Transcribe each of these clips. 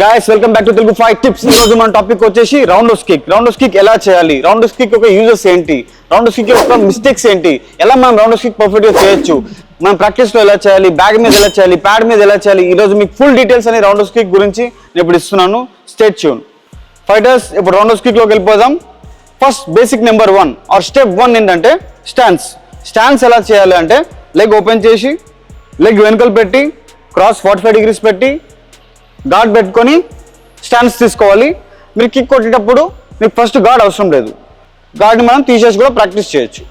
Guys welcome back to Telugu five tips ఈ రోజు మన టాపిక్ వచ్చేసి రౌండ్ కిక్ రౌండ్ కిక్ ఎలా చేయాలి? రౌండ్ కిక్ యొక్క యూజెస్ ఏంటి? రౌండ్ కిక్ యొక్క మిస్టేక్స్ ఏంటి? ఎలా మనం రౌండ్ కిక్ పర్ఫెక్ట్గా చేయొచ్చు? మనం ప్రాక్టీస్లో ఎలా చేయాలి? బ్యాగ్ మీద ఎలా చేయాలి? ప్యాడ్ మీద ఎలా చేయాలి? ఈ రోజు మీకు ఫుల్ డీటెయిల్స్ అనే రౌండ్ కిక్ గురించి నేను ఇప్పుడు ఇస్తున్నాను. స్టేట్ ట్యూన్ ఫైటర్స్ ఇప్పుడు రౌండ్ కిక్లోకి వెళ్ళిపోదాం. First basic number one or step one ఏంటంటే స్టాన్స్ స్టాన్స్ ఎలా చేయాలి అంటే లెగ్ ఓపెన్ చేసి లెగ్ వెనుకలు పెట్టి క్రాస్ ఫార్టీ ఫైవ్ డిగ్రీస్ పెట్టి గాడ్ పెట్టుకొని స్టాండ్స్ తీసుకోవాలి. మీరు కిక్ కొట్టేటప్పుడు మీకు ఫస్ట్ గాడ్ అవసరం లేదు. గాడ్ని మనం తీసేసి కూడా ప్రాక్టీస్ చేయొచ్చు.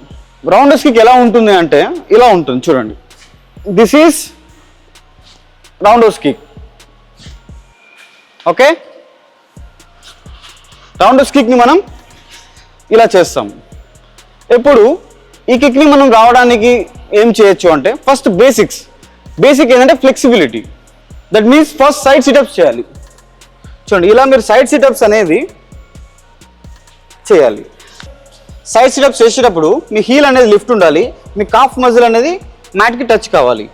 రౌండర్స్ కిక్ ఎలా ఉంటుంది అంటే ఇలా ఉంటుంది చూడండి. This is roundhouse kick. Okay roundhouse కిక్ని మనం ఇలా చేస్తాం. ఇప్పుడు ఈ కిక్ని మనం రావడానికి ఏం చేయొచ్చు అంటే ఫస్ట్ బేసిక్స్ బేసిక్ ఏంటంటే flexibility that means first side situps చేయాలి. చూడండి ఇలా మీరు సైడ్ సిటప్స్ అనేది చేయాలి. సైడ్ సిటప్స్ చేసేటప్పుడు మీ హీల్ అనేది లిఫ్ట్ ఉండాలి మీ కాఫ్ మజిల్ అనేది మ్యాట్కి టచ్ కావాలి.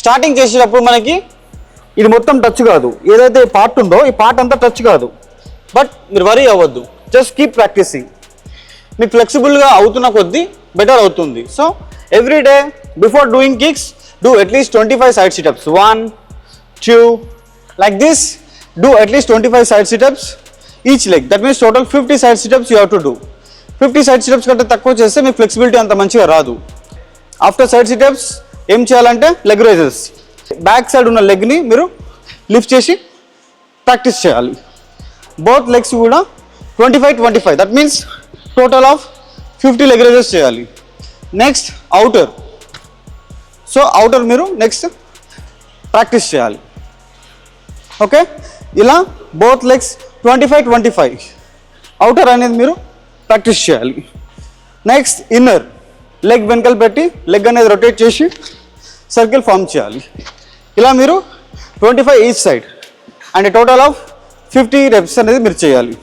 స్టార్టింగ్ చేసేటప్పుడు మనకి ఇది మొత్తం టచ్ కాదు. ఏదైతే పార్ట్ ఉందో ఈ పార్ట్ అంతా టచ్ కాదు. బట్ మీరు వరీ అవ్వద్దు. జస్ట్ కీప్ ప్రాక్టీసింగ్ మీకు ఫ్లెక్సిబుల్గా అవుతున్న కొద్దీ బెటర్ అవుతుంది. So every day before doing kicks do at least twenty five side situps one two like this do side twenty five side situps each leg that means total fifty side situps have to to do fifty side situps కంటే తక్కువ చేస్తే మీ flexibility అంత మంచిగా రాదు. After side sit-ups ఏం చేయాలంటే leg rises back side ఉన్న లెగ్ని మీరు లిఫ్ట్ చేసి ప్రాక్టీస్ చేయాలి. బోత్ లెగ్స్ కూడా twenty five twenty five that means total of fifty leg raises చేయాలి. నెక్స్ట్ అవుటర్ సో అవుటర్ మీరు నెక్స్ట్ ప్రాక్టీస్ చేయాలి. ఓకే? ఇలా both legs twenty five twenty five outer అనేది మీరు ప్రాక్టీస్ చేయాలి. నెక్స్ట్ ఇన్నర్ లెగ్ వెనకలు పెట్టి leg అనేది రొటేట్ చేసి సర్కిల్ ఫామ్ చేయాలి. ఇలా మీరు twenty five each side and total of fifty reps అనేది మీరు చేయాలి.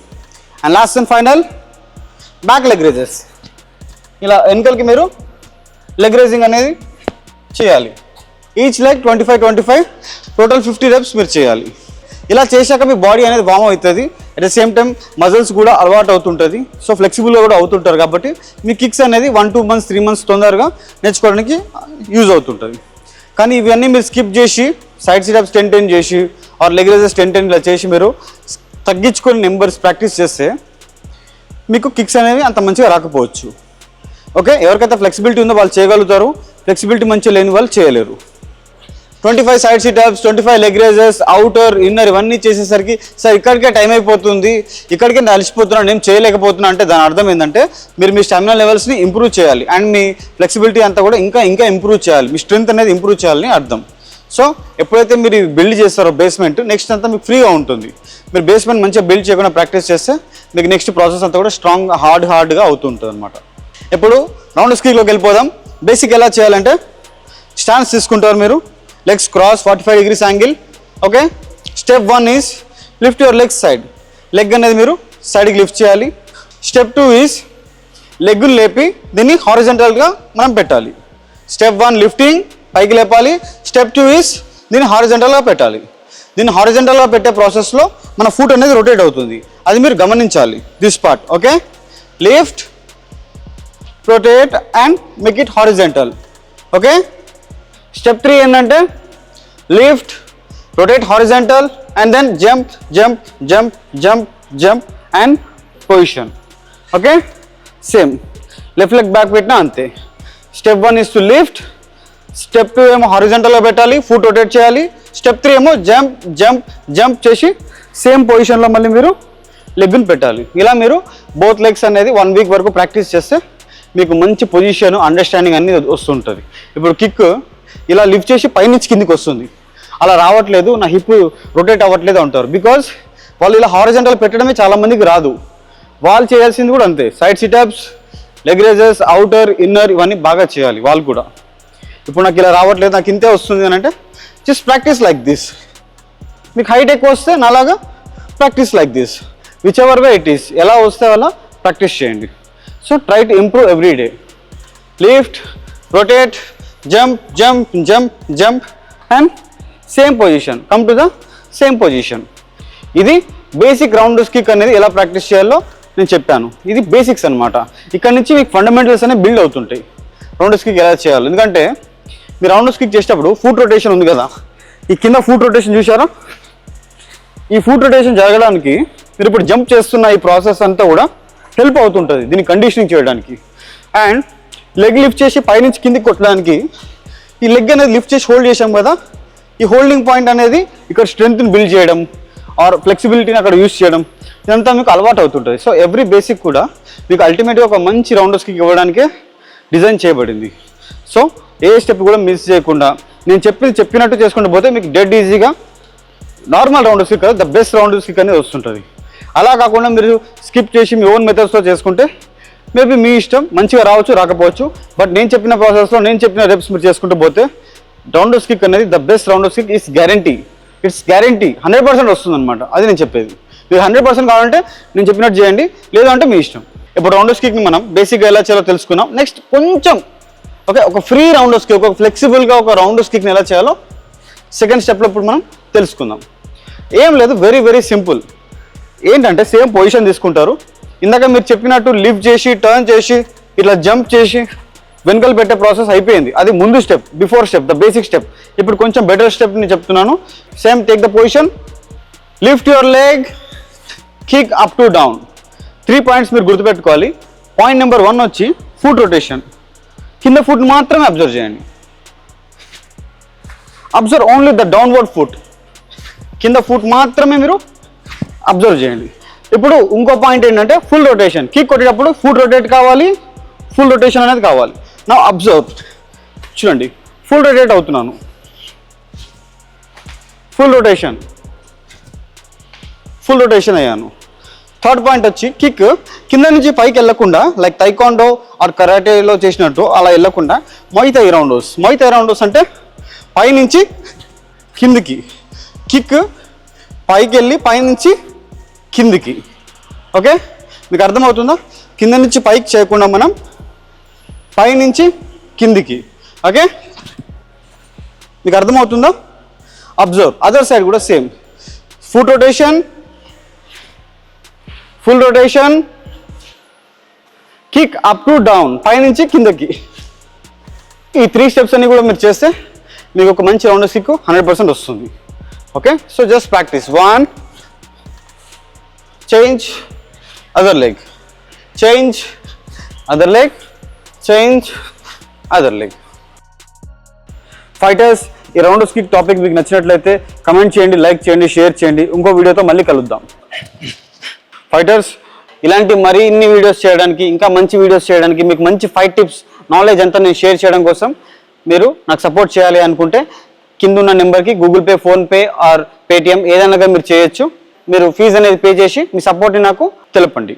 And last and final back leg raises ఇలా వెనకలకి మీరు లెగ్ రేజింగ్ అనేది చేయాలి. Each leg twenty five twenty five total fifty reps మీరు చేయాలి. ఇలా చేశాక మీ బాడీ అనేది వామ్ అవుతుంది. At the same time muscles కూడా అలవాటు అవుతుంటుంది. సో ఫ్లెక్సిబుల్గా కూడా అవుతుంటారు కాబట్టి మీ కిక్స్ అనేది one two months three months తొందరగా నేర్చుకోవడానికి యూజ్ అవుతుంటుంది. కానీ ఇవన్నీ మీరు స్కిప్ చేసి సైడ్ సిటప్స్ టెన్ టెన్ చేసి or leg raises ten ten ఇలా చేసి మీరు తగ్గించుకొని నెంబర్స్ ప్రాక్టీస్ చేస్తే మీకు కిక్స్ అనేవి అంత మంచిగా రాకపోవచ్చు. ఓకే ఎవరికైతే ఫ్లెక్సిబిలిటీ ఉందో వాళ్ళు చేయగలుగుతారు. ఫ్లెక్సిబిలిటీ మంచిగా లేని వాళ్ళు చేయలేరు. Twenty five side situps twenty five leg raises outer inner ఇవన్నీ చేసేసరికి సార్ ఇక్కడికే టైం అయిపోతుంది. ఇక్కడికే నేను అలసిపోతున్నాను నేను చేయలేకపోతున్నా అంటే దాని అర్థం ఏంటంటే మీరు మీ స్టామినా లెవెల్స్ని ఇంప్రూవ్ చేయాలి. అండ్ మీ ఫ్లెక్సిబిలిటీ అంతా కూడా ఇంకా ఇంకా ఇంప్రూవ్ చేయాలి. మీ స్ట్రెంత్ అనేది ఇంప్రూవ్ చేయాలని అర్థం. సో ఎప్పుడైతే మీరు బిల్డ్ చేస్తారో బేస్మెంట్ నెక్స్ట్ అంతా మీకు ఫ్రీగా ఉంటుంది. మీరు బేస్మెంట్ మంచిగా బిల్డ్ చేయకుండా ప్రాక్టీస్ చేస్తే మీకు నెక్స్ట్ ప్రాసెస్ అంతా కూడా స్ట్రాంగ్ హార్డ్ హార్డ్గా అవుతుంటుంది అనమాట ఇప్పుడు రౌండ్ స్కీలోకి వెళ్ళిపోదాం. బేసిక్ ఎలా చేయాలంటే స్టాండ్స్ తీసుకుంటారు మీరు. Legs cross forty five degrees angle okay step one is lift your legs side leg అనేది మీరు సైడ్కి లిఫ్ట్ చేయాలి. స్టెప్ టూ ఈజ్ లెగ్గులు లేపి దీన్ని హారిజెంటల్గా మనం పెట్టాలి. స్టెప్ వన్ లిఫ్టింగ్ పైకి లేపాలి. స్టెప్ టూ ఈజ్ దీన్ని హారిజెంటల్గా పెట్టాలి. దీన్ని హారిజెంటల్గా పెట్టే ప్రాసెస్లో మన ఫుట్ అనేది రొటేట్ అవుతుంది. అది మీరు గమనించాలి this part okay lift rotate and make it horizontal okay step three ఏంటంటే lift rotate horizontal and then jump jump jump jump jump and position okay same left leg back పెట్టినా అంతే. Step one is to lift step two ఏమో హారిజెంటల్గా పెట్టాలి foot rotate చేయాలి. Step three ఏమో jump jump jump చేసి same పొజిషన్లో మళ్ళీ మీరు లెగ్ని పెట్టాలి. ఇలా మీరు బోత్ లెగ్స్ అనేది వన్ వీక్ వరకు ప్రాక్టీస్ చేస్తే మీకు మంచి పొజిషన్ అండర్స్టాండింగ్ అన్ని వస్తుంటుంది. ఇప్పుడు కిక్ ఇలా లిఫ్ట్ చేసి పైనుంచి కిందికి వస్తుంది. అలా రావట్లేదు నా హిప్ రొటేట్ అవ్వట్లేదు అంటారు. బికాజ్ వాళ్ళు ఇలా హారిజెంటల్ పెట్టడమే చాలామందికి రాదు. వాళ్ళు చేయాల్సింది కూడా అంతే. Side situps leg raises outer inner ఇవన్నీ బాగా చేయాలి వాళ్ళు కూడా. ఇప్పుడు నాకు ఇలా రావట్లేదు నాకు ఇంతే వస్తుంది అని అంటే జస్ట్ ప్రాక్టీస్ లైక్ దిస్ మీకు హైట్ ఎక్కువ వస్తే నాలాగా practice like this whichever way it is ఎలా వస్తే అలా ప్రాక్టీస్ చేయండి. So try to improve every day lift rotate jump jump jump jump. And same position come to the same position ఇది basic round స్కిక్ అనేది ఎలా ప్రాక్టీస్ చేయాలో నేను చెప్పాను. ఇది బేసిక్స్ అన్నమాట. ఇక్కడ నుంచి మీకు ఫండమెంటల్స్ అనేవి బిల్డ్ అవుతుంటాయి. రౌండ్ స్కిక్ ఎలా చేయాలి. ఎందుకంటే మీరు రౌండ్ స్కిక్ చేసేటప్పుడు ఫుట్ రొటేషన్ ఉంది కదా. ఈ కింద ఫుట్ రొటేషన్ చూసారా ఈ ఫుట్ రొటేషన్ జరగడానికి మీరు ఇప్పుడు జంప్ చేస్తున్న ఈ ప్రాసెస్ అంతా కూడా హెల్ప్ అవుతుంటుంది దీన్ని కండిషనింగ్ చేయడానికి. అండ్ లెగ్ లిఫ్ట్ చేసి పైనుంచి కిందికి కొట్టడానికి ఈ లెగ్ అనేది లిఫ్ట్ చేసి హోల్డ్ చేసాం కదా ఈ హోల్డింగ్ పాయింట్ అనేది ఇక్కడ స్ట్రెంగ్త్ని బిల్డ్ చేయడం ఆర్ ఫ్లెక్సిబిలిటీని అక్కడ యూస్ చేయడం ఇదంతా మీకు అలవాటు అవుతుంటుంది. సో ఎవ్రీ బేసిక్ కూడా మీకు అల్టిమేట్గా ఒక మంచి రౌండర్స్కి ఇవ్వడానికే డిజైన్ చేయబడింది. సో ఏ స్టెప్ కూడా మిస్ చేయకుండా నేను చెప్పింది చెప్పినట్టు చేసుకుంటూ పోతే మీకు డెడ్ ఈజీగా normal round kick the best round kick అనేది వస్తుంటుంది. అలా కాకుండా మీరు స్కిప్ చేసి మీ ఓన్ మెథడ్స్తో చేసుకుంటే మేబీ మీ ఇష్టం మంచిగా రావచ్చు రాకపోవచ్చు. బట్ నేను చెప్పిన ప్రాసెస్లో నేను చెప్పిన రెప్స్ మీరు చేసుకుంటూ పోతే రౌండ్ స్కిక్ అనేది the best round kick it's guarantee it's guarantee hundred percent వస్తుంది అనమాట అది నేను చెప్పేది. మీరు హండ్రెడ్ పర్సెంట్ కావాలంటే నేను చెప్పినట్టు చేయండి. లేదంటే మీ ఇష్టం. ఇప్పుడు రౌండ్ స్కిక్ని మనం బేసిక్గా ఎలా చేయాలో తెలుసుకున్నాం నెక్స్ట్ కొంచెం ఓకే ఒక ఫ్రీ రౌండ్ స్కిక్ ఒక ఫ్లెక్సిబుల్గా ఒక రౌండ్ స్కిక్ని ఎలా చేయాలో సెకండ్ స్టెప్లో ఇప్పుడు మనం తెలుసుకుందాం. ఏం లేదు వెరీ వెరీ సింపుల్ ఏంటంటే సేమ్ పొజిషన్ తీసుకుంటారు. ఇందాక మీరు చెప్పినట్టు లిఫ్ట్ చేసి టర్న్ చేసి ఇట్లా జంప్ చేసి వెనుకలు పెట్టే ప్రాసెస్ అయిపోయింది. అది ముందు step before step the basic step. ఇప్పుడు కొంచెం బెటర్ స్టెప్ నేను చెప్తున్నాను. Same take the position. Lift your leg kick up to down. Three points మీరు గుర్తుపెట్టుకోవాలి. పాయింట్ నెంబర్ వన్ వచ్చి ఫుట్ రొటేషన్. కింద ఫుట్ మాత్రమే అబ్జర్వ్ చేయండి. Observe only the downward foot. కింద ఫుట్ మాత్రమే మీరు అబ్జర్వ్ చేయండి. ఇప్పుడు ఇంకో పాయింట్ ఏంటంటే ఫుల్ రొటేషన్ కిక్ కొట్టేటప్పుడు ఫుల్ రొటేట్ కావాలి ఫుల్ రొటేషన్ అనేది కావాలి. నా అబ్జర్వ్ చూడండి ఫుల్ రొటేట్ అవుతున్నాను. ఫుల్ రొటేషన్ ఫుల్ రొటేషన్ అయ్యాను. థర్డ్ పాయింట్ వచ్చి కిక్ కింద నుంచి పైకి వెళ్ళకుండా లైక్ తైకాండో ఆర్ కరాటేలో చేసినట్టు అలా వెళ్ళకుండా మొయితై రౌండోస్ మొయితై రౌండోస్ అంటే పైనుంచి కిందికి. కిక్ పైకి వెళ్ళి పైనుంచి కిందికి. ఓకే? మీకు అర్థమవుతుందా? కింద నుంచి పైకి చేయకుండా మనం పైనుంచి కిందికి. ఓకే? మీకు అర్థమవుతుందా? అబ్జర్వ్ అదర్ సైడ్ కూడా same foot rotation full rotation kick up to down పైనుంచి కిందకి. ఈ త్రీ స్టెప్స్ అన్ని కూడా మీరు చేస్తే మీకు ఒక మంచి రౌండ్ కిక్ హండ్రెడ్ పర్సెంట్ వస్తుంది. Okay? So just practice one change other leg change other leg change other leg fighters ఈ రౌండ్ స్కిక్ టాపిక్ మీకు నచ్చినట్లయితే కమెంట్ చేయండి లైక్ చేయండి షేర్ చేయండి. ఇంకో వీడియోతో మళ్ళీ కలుద్దాం. ఫైటర్స్ ఇలాంటి మరిన్ని వీడియోస్ చేయడానికి ఇంకా మంచి వీడియోస్ చేయడానికి మీకు మంచి ఫైట్ టిప్స్ నాలెడ్జ్ అంతా నేను షేర్ చేయడం కోసం మీరు నాకు సపోర్ట్ చేయాలి అనుకుంటే కింద ఉన్న నెంబర్కి Google Pay PhonePe or Paytm ఏదైనా మీరు చేయొచ్చు. మీరు ఫీజు అనేది పే చేసి మీ సపోర్ట్ని నాకు తెలపండి.